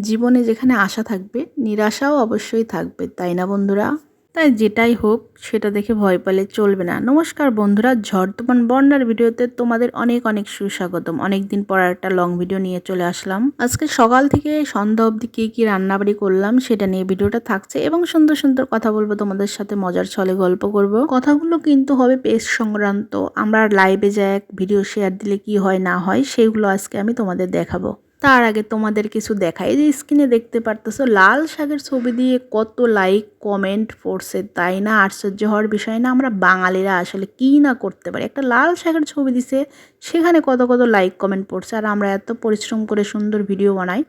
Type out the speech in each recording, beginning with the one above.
জীবনে যেখানে আশা থাকবে, নিরাশাও অবশ্যই থাকবে, তাই না বন্ধুরা? তাই যেটাই হোক, সেটা দেখে ভয় পেলে চলবে না। নমস্কার বন্ধুরা ঝড় তুফান বন্যার ভিডিওতে তোমাদের অনেক অনেক সুস্বাগতম। অনেক দিন পর একটা লং ভিডিও নিয়ে চলে আসলাম। আজকে সকাল থেকে সন্ধ্যা অবধি কী কী রান্নাবাড়ি করলাম, সেটা নিয়ে ভিডিওটা থাকছে এবং সুন্দর সুন্দর কথা বলব, তোমাদের সাথে মজার ছলে গল্প করব। কথাগুলো কিন্তু হবে পেশ সংক্রান্ত। আমরা লাইভে যাই এক ভিডিও শেয়ার দিলে কি হয়, না হয়, সেগুলো আজকে আমি তোমাদের দেখাবো। তার আগে তোমাদের কিছু দেখাই। যে স্ক্রিনে দেখতে পারতেছো, লাল শাকের ছবি দিয়ে কত লাইক কমেন্ট পড়ছে, তাই না? আশ্চর্য হওয়ার বিষয় না, আমরা বাঙালিরা আসলে কী না করতে পারি? একটা লাল শাকের ছবি দিছে, সেখানে কত কত লাইক কমেন্ট পড়ছে, আর আমরা এত পরিশ্রম করে সুন্দর ভিডিও বানাই,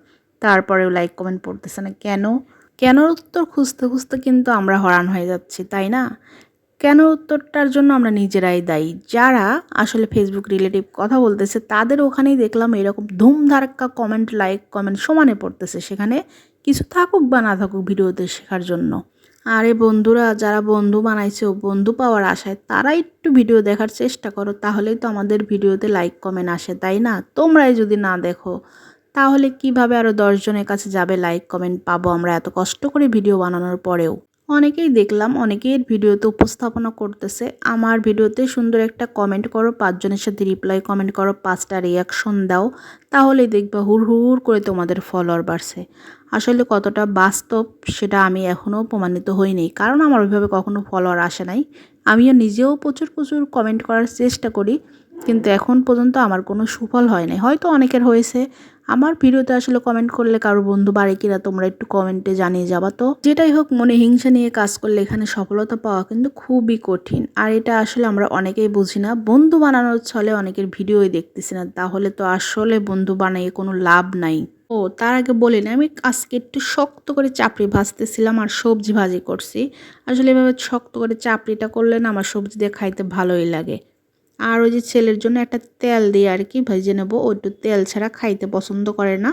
তারপরেও লাইক কমেন্ট পড়তেছে না। কেন? কেন উত্তর খুঁজতে খুঁজতে কিন্তু আমরা হরান হয়ে যাচ্ছি, তাই না? কেন উত্তরটার জন্য আমরা নিজেরাই দায়ী? যারা আসলে ফেসবুক রিলেটিভ কথা বলতেছে, তাদের ওখানেই দেখলাম এরকম ধুমধারাক্কা কমেন্ট লাইক কমেন্ট সমানে পড়তেছে। সেখানে কিছু থাকুক বা না থাকুক ভিডিওতে শেখার জন্য। আরে বন্ধুরা, যারা বন্ধু বানাইছে ও বন্ধু পাওয়ার আশায় তারা একটু ভিডিও দেখার চেষ্টা করো, তাহলেই তো আমাদের ভিডিওতে লাইক কমেন্ট আসে, তাই না? তোমরাই যদি না দেখো, তাহলে কীভাবে আরও দশজনের কাছে যাবে লাইক কমেন্ট পাবো আমরা এত কষ্ট করে ভিডিও বানানোর পরেও? অনেকেই দেখলাম, অনেকেই ভিডিওতে উপস্থাপনা করতেছে। আমার ভিডিওতে সুন্দর একটা কমেন্ট করো, পাঁচজনের সাথে রিপ্লাই কমেন্ট করো, পাঁচটা রিয়াকশন দাও, তাহলেই দেখবা হুর হুর করে তোমাদের ফলোয়ার বাড়ছে। আসলে কতটা বাস্তব সেটা আমি এখনও প্রমাণিত হইনি, কারণ আমার ওইভাবে কখনো ফলোয়ার আসে নাই। আমিও নিজেও প্রচুর প্রচুর কমেন্ট করার চেষ্টা করি। কিন্তু এখন পর্যন্ত আমার কোনো সুফল হয় নাই হয়তো অনেকের হয়েছে। আমার ভিডিওতে আসলে কমেন্ট করলে কারও বন্ধু বাড়ি কিনা তোমরা একটু কমেন্টে জানিয়ে যাবা। তো যেটাই হোক, মনে হিংসা নিয়ে কাজ করলে এখানে সফলতা পাওয়া কিন্তু খুবই কঠিন। আর এটা আসলে আমরা অনেকেই বুঝি না। বন্ধু বানানোর ছলে অনেকের ভিডিওই দেখতেছি না। তাহলে তো আসলে বন্ধু বানিয়ে কোনো লাভ নাই। ও, তার আগে বলি না, আমি আজকে একটু শক্ত করে চাপড়ি ভাজতেছিলাম আর সবজি ভাজি করছি। আসলে এভাবে শক্ত করে চাপড়িটা করলে না আমার সবজি দিয়ে খাইতে ভালোই লাগে। আর ওই যে ছেলের জন্য একটা তেল দিয়ে আর কি ভেজে নেব। ও একটু তেল ছাড়া খাইতে পছন্দ করে না।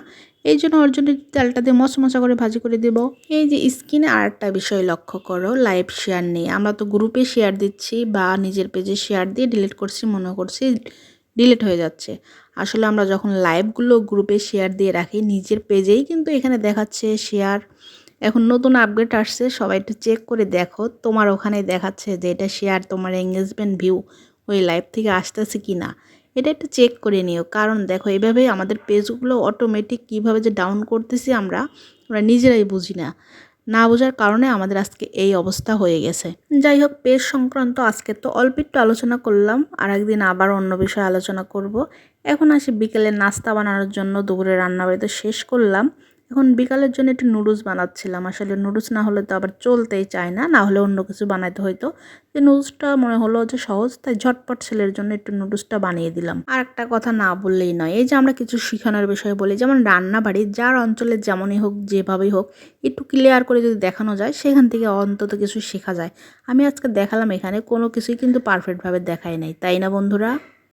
এই জন্য ওর জন্য তেলটা দিয়ে মশমশা করে ভাজি করে দেবো। এই যে স্কিনে আর একটা বিষয় লক্ষ্য করো, লাইভ শেয়ার নেই। আমরা তো গ্রুপে শেয়ার দিচ্ছি বা নিজের পেজে শেয়ার দিয়ে ডিলিট করছি, মনে করছি ডিলিট হয়ে যাচ্ছে। আসলে আমরা যখন লাইভগুলো গ্রুপে শেয়ার দিয়ে রাখি, নিজের পেজেই কিন্তু এখানে দেখাচ্ছে শেয়ার। এখন নতুন আপডেট আসছে, সবাই একটু চেক করে দেখো। তোমার ওখানে দেখাচ্ছে যে এটা শেয়ার, তোমার এঙ্গেজমেন্ট ভিউ ওই লাইভ থেকে আসতেছে কি না এটা একটু চেক করে নিও। কারণ দেখো এভাবে আমাদের পেজগুলো অটোমেটিক কীভাবে যে ডাউন করতেছি আমরা আমরা নিজেরাই বুঝি না। না বোঝার কারণে আমাদের আজকে এই অবস্থা হয়ে গেছে। যাই হোক পেজ সংক্রান্ত আজকে তো অল্প একটু আলোচনা করলাম, আর একদিন আবার অন্য বিষয়ে আলোচনা করব। এখন আসি বিকেলে নাস্তা বানানোর জন্য, দুপুরে রান্নাবাড়িতে শেষ করলাম। এখন বিকালের জন্য একটু নুডলস বানাচ্ছিলাম। আসলে নুডলস না হলে তো আবার চলতেই চায় না না হলে অন্য কিছু বানাইতে হয়তো যে নুডলসটা মনে হলো যে সহজ, তাই ঝটপট ছেলের জন্য একটু নুডলসটা বানিয়ে দিলাম। আর একটা কথা না বললেই নয়, এই যে আমরা কিছু শিখানোর বিষয়ে বলি, যেমন রান্না বাড়ি যার অঞ্চলে যেমনই হোক, যেভাবেই হোক, একটু ক্লিয়ার করে যদি দেখানো যায়, সেখান থেকে অন্তত কিছু শেখা যায়। আমি আজকে দেখালাম এখানে, কোনো কিছুই কিন্তু পারফেক্টভাবে দেখাই নাই, তাই না বন্ধুরা?